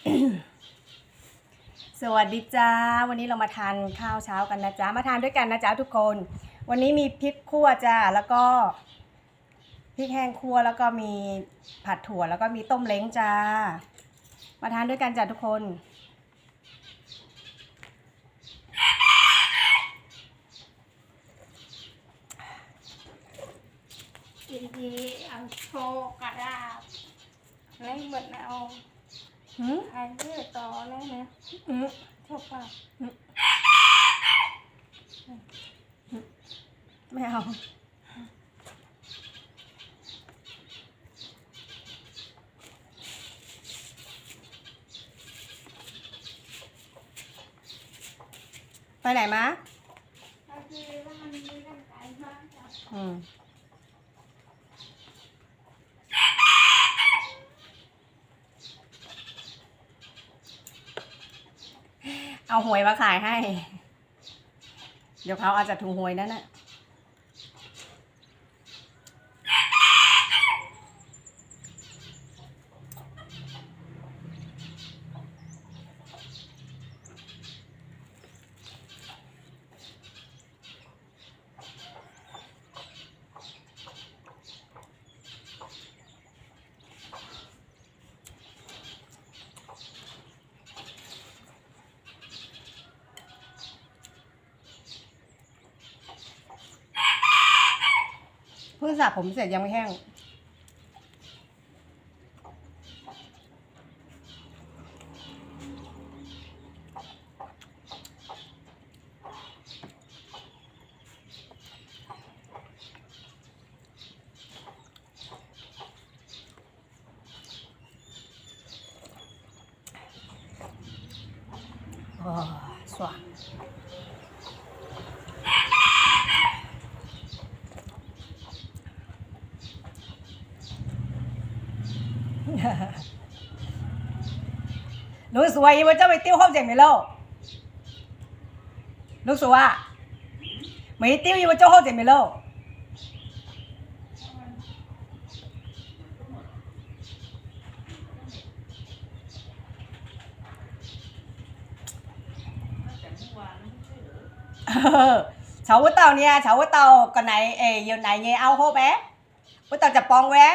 สวัสดีจ้า วันนี้เรามาทานข้าวเช้ากันนะจ๊ะ มาทานด้วยกันนะจ๊ะทุกคน วันนี้มีพริกคั่วจ้า แล้วก็พริกแห้งคั่ว แล้วก็มีผัดถั่ว แล้วก็มีต้มเล้งจ้า มาทานด้วยกันจ้ะทุกคนดีๆเอาโชกระดาษแล้วเหมือนเอา หืมใครเลือต่อแล้วนะอืมชอบป่ะไม่เอาไปไหนมะบางทีว่ามันมีร่างกายมากจ้ะอืม เอาหวยมาขายให้ เดี๋ยวเขาอาจจะถูหวยนั่นน่ะ สระผมเสร็จยังไม่แห้งโอ้ ลูกสวยว่าเจ้าไปติ้วห้องเจ๋งไหมล่าลูกสว่าไม่ติ้วว่าเจ้าห้องเจ๋งไหมเล่าเฉาว่าเต่าเนี่ยเฉาว่าเต่าก่นไหนเอ๋ยอยู่ไหนเงี้ยเอาโคแปะว่าเต่าจะปองแวะ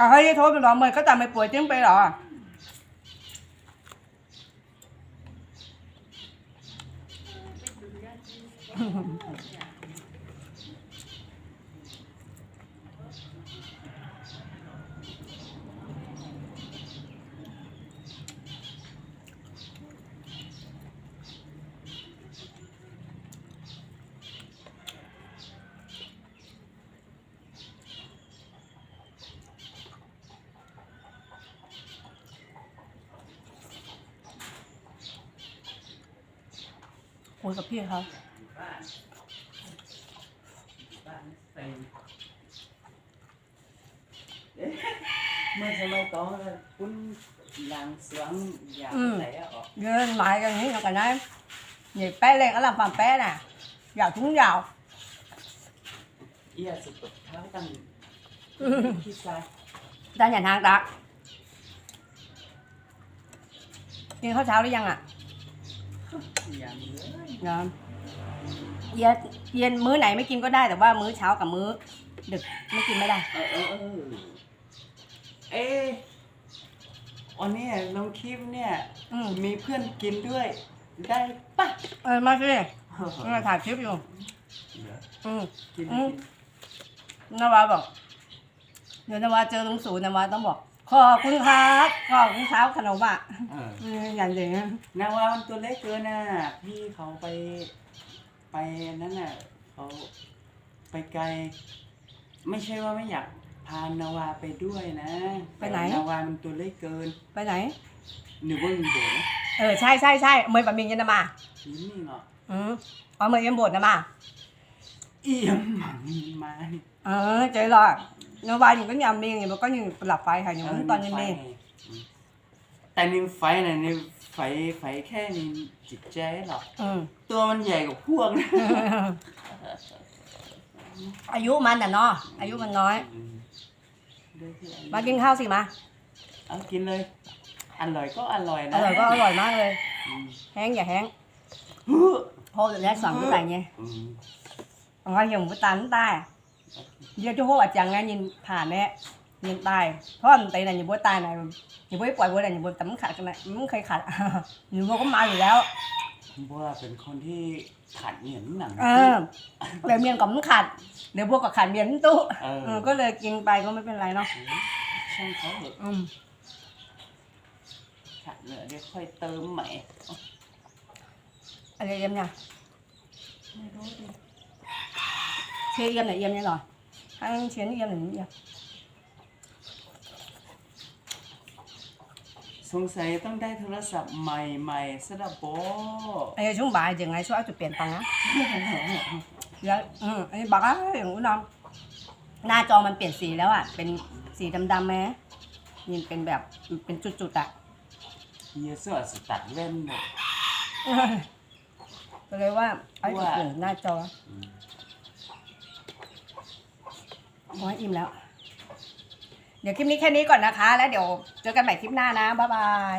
à hay đi thôi mình bảo mày có tầm mày buổi tiếng bây giờ คุยกับพี่เขาเมื่อสมัยก่อนคุณลางสวงอย่างไหนอะออก Nhìn mày cái nghĩ là cái này Nhịp bé lên nó làm phàm bé nè Vào xuống vào เอียสุดเท้าตั้งที่ซ้าย Ta nhìn hàng ta กินข้าวเช้าหรือยังอะอย่าง เลยนาะเย็นเย็นมื้อไหนไม่กินก็ได้แต่ว่ามื้อเช้ากับมื้อ ดึกไม่กินไม่ได้ เออเออเออเอ๊ะวันนี้ลงคิปเนี่ยอืม มีเพื่อนกินด้วย ได้ปะเออมาสิมาถ่ายคลิปอยู่ อืม กินอืม กินนวาบอกเดี๋ยวนวาเจอลุงสูนวาต้องบอก ขอบคุณครับขอบคุณครับขนมอะเออเอออย่างเดียวนาวามันตัวเล็กเกินน่ะพี่เขาไป ไปนั่นน่ะเขาไปไกล ไม่ใช่ว่าไม่อยากพานาวาไปด้วยนะแต่นาวามันตัวเล็กเกินไปไหน หนูว่ามันโดดนะเออใช่ใช่ใช่เมย์ปะมิงยันนะมานี่นี่เหรออืมอ๋อเมย์ยังบดนะมา เอี่ยมหมังมานี่เออเจ๊หรอก นวายอยู่ก็ยามเมงอยู่มันก็ยังหลับไฟค่ะอยู่ตอนยังเมงแต่นี่ไฟน่ะนี่ไฟไฟแค่นี้จิตใจหรอกตัวมันใหญ่กว่าพวกนะ อายุมันน่ะเนาะอายุมันน้อย มากินข้าวสิมาเอากินเลย อร่อยก็อร่อยอนะร่อยก็อร่อยมากเลย อืมแห้งอย่าแห้งฮึพอ được สั่ง cái này nha อืม còn coi dùng cái tán tay giờ chú hô ở chẳng nghe nhìn thả nè nhìn tay có anh tay này nhìn bữa tay này nhìn bữa quay bữa này nhìn bữa tấm khặt cái này muốn khai khặt nhìn vô có mai rồi đó บัวเป็นคนที่ขัดเหนียนหนัง ờ về miền cấm khặt để vô cả khặt miền tu Ờ. ừ, có lời kinh bài có mấy bên này đâu ช่างเขาเถอะ ừ. ขัดเหลือเดี๋ยวค่อยเติมใหม่ anh em nha ไม่รู้ดิ xe em này em nha rồi anh chiến em này như สงสัยต้องได้โทรศัพท์ใหม่ๆสดับโบ anh chúng bài dừng ngày số chụp tiền tăng á dạ ừ anh bạc á อย่างนู้นน้องหน้าจอมันเปลี่ยนสีแล้วอะ เป็นสีดำๆไหมนี่เป็นแบบเป็นจุดๆอะเฮียเสื้อสตัดเล่นหมดก็เลยว่าไอ้ว่าเปลี่ยนหน้าจอ โอ้ยอิ่มแล้ว เดี๋ยวคลิปนี้แค่นี้ก่อนนะคะ แล้วเดี๋ยวเจอกันใหม่คลิปหน้านะ บ๊ายบาย